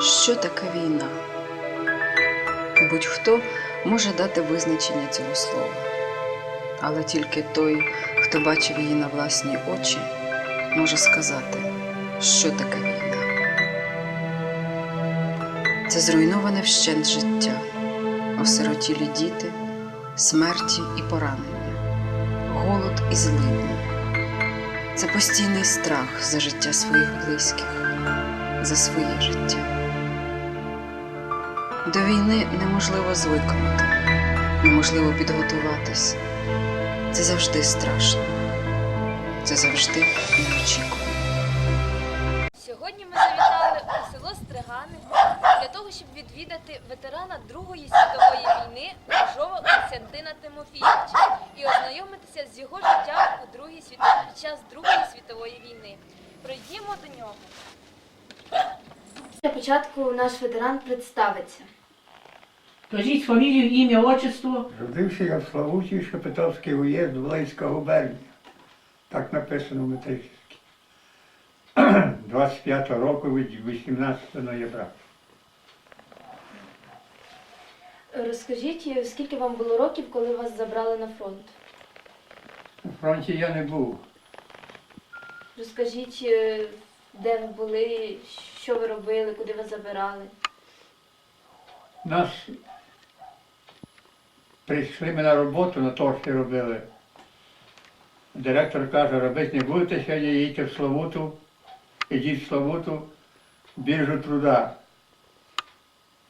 Що таке війна? Будь-хто може дати визначення цього слова, але тільки той, хто бачив її на власні очі, може сказати, що таке війна. Це зруйноване вщент життя, осиротілі діти, смерті і поранення, голод і злидні. Це постійний страх за життя своїх близьких, за своє життя. До війни неможливо звикнути, неможливо підготуватись. Це завжди страшно, це завжди неочікувано. Сьогодні ми завітали у село Стригани для того, щоб відвідати ветерана Другої світової війни Ложова Костянтина Тимофійовича і ознайомитися з його життям у Другій світ... під час Другої світової війни. Пройдімо до нього. Для початку наш ветеран представиться. Кажіть фамілію, ім'я, отчество. Родився я в Славуті, Шепетовський уїзд, Волинська губернія. Так написано в метричці. 25 року від 18 ноября. Розкажіть, скільки вам було років, коли вас забрали на фронт? На фронті я не був. Розкажіть, е, де ви були, що ви робили, куди вас забирали? Нас прийшли ми на роботу, на торті робили. Директор каже, робити не будете сьогодні, їдьте в Славуту, ідіть в Славуту, біржу труда.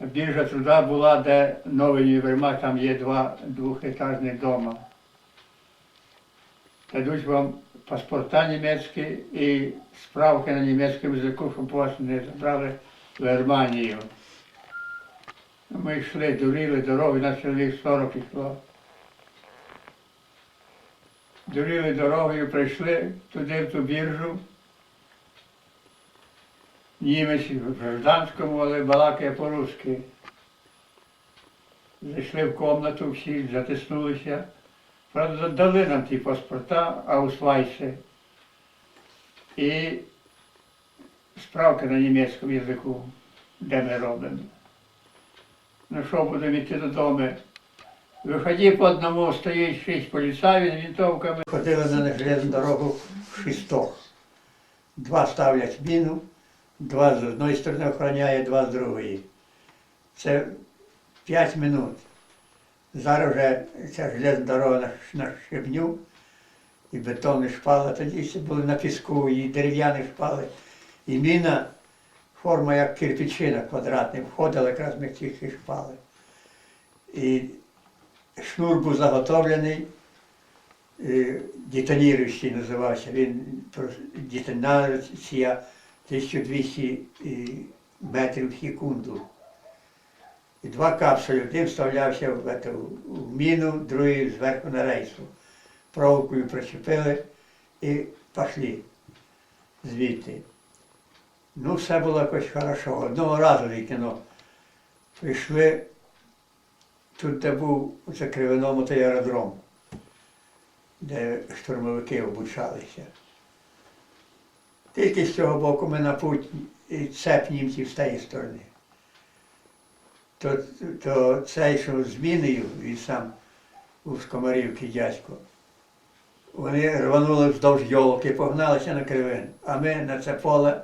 Біржа труда була, де новий універмаг, там є два двохетажні дома. Дадуть вам паспорта німецькі і справки на німецькому язику, щоб вас не забрали в Германію. Ми йшли, дуріли дороги, на чоловік 40 йшло. Дуріли дорогою, прийшли туди, в ту біржу. Німець в гражданському, але балакає по-русски. Зайшли в кімнату, всі затиснулися. Правда, дали нам ті паспорта, аусвайси. І справки на німецькому язику, де ми робимо. Ну що будемо йти додому? Виході по одному, стоїть шість поліцаїв з вінтовками. Ходили на железну дорогу в шістох. Два ставлять міну, два з одної сторони охороняє, два з другої. Це п'ять минут. Зараз вже ця железна дорога на, щебню і бетонні шпали. Тоді ще були на піску, і дерев'яні шпали. І міна, форма як кирпичина квадратна, входила якраз ми ці шпали. І шнур був заготовлений, е, детоніруючий називався. Він детонація 1200 е, метрів в секунду. І два капсулі, один вставлявся в, ете, в міну, другий зверху на рейсу. Проволокою причепили і пішли звідти. Ну, все було якось хорошо. Одного разу тільки ну, прийшли, тут де був за Кривиному той аеродром, де штурмовики обучалися. Тільки з цього боку ми на путь і цеп німців з тієї сторони. То, то цей, що з міною, він сам у Скомарівки дядько, вони рванули вздовж йолки, погналися на кривин, а ми на це поле,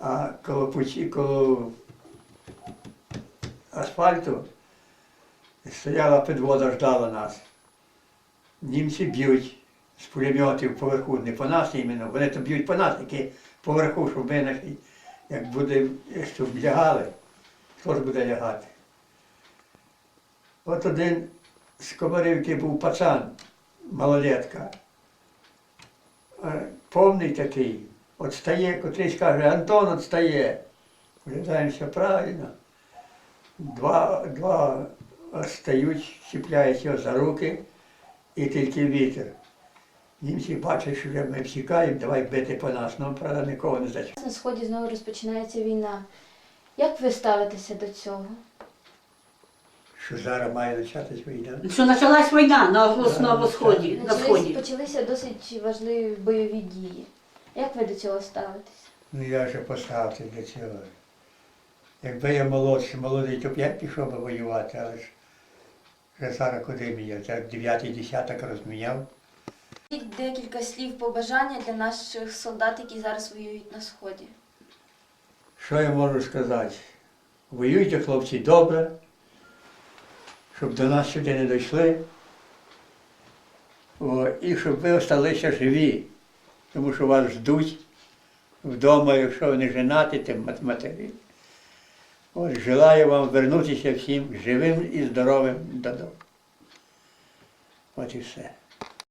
а коло путі, коло асфальту стояла підвода, ждала нас. Німці б'ють з пулеметів поверху, не по нас іменно, вони то б'ють по нас, які поверху, щоб ми наші, як буде, щоб лягали, хто ж буде лягати. От один з Комарівки був пацан, малолетка. Е, Повний такий, от стає, котрийсь каже, Антон от стає. Правильно. Два, два стають, чіпляють його за руки і тільки вітер. Німці бачать, що ми втікаємо, давай бити по нас. Ну, правда, нікого не зачіпляють. На сході знову розпочинається війна. Як ви ставитеся до цього? Що зараз має початись війна. Що почалась війна на основному сході, на Почались, сході. почалися досить важливі бойові дії. Як ви до цього ставитеся? Ну я вже поставився для цього. Якби я молодший, молодий, то б я пішов би воювати, але ж вже зараз куди мені, я дев'ятий десяток розміняв. Декілька слів побажання для наших солдат, які зараз воюють на сході. Що я можу сказати? Воюйте, хлопці, добре, щоб до нас сюди не дійшли. О, і щоб ви залишилися живі, тому що вас ждуть вдома, якщо ви не женаті, тим мат- матері. От, желаю вам вернутися всім живим і здоровим додому. От і все.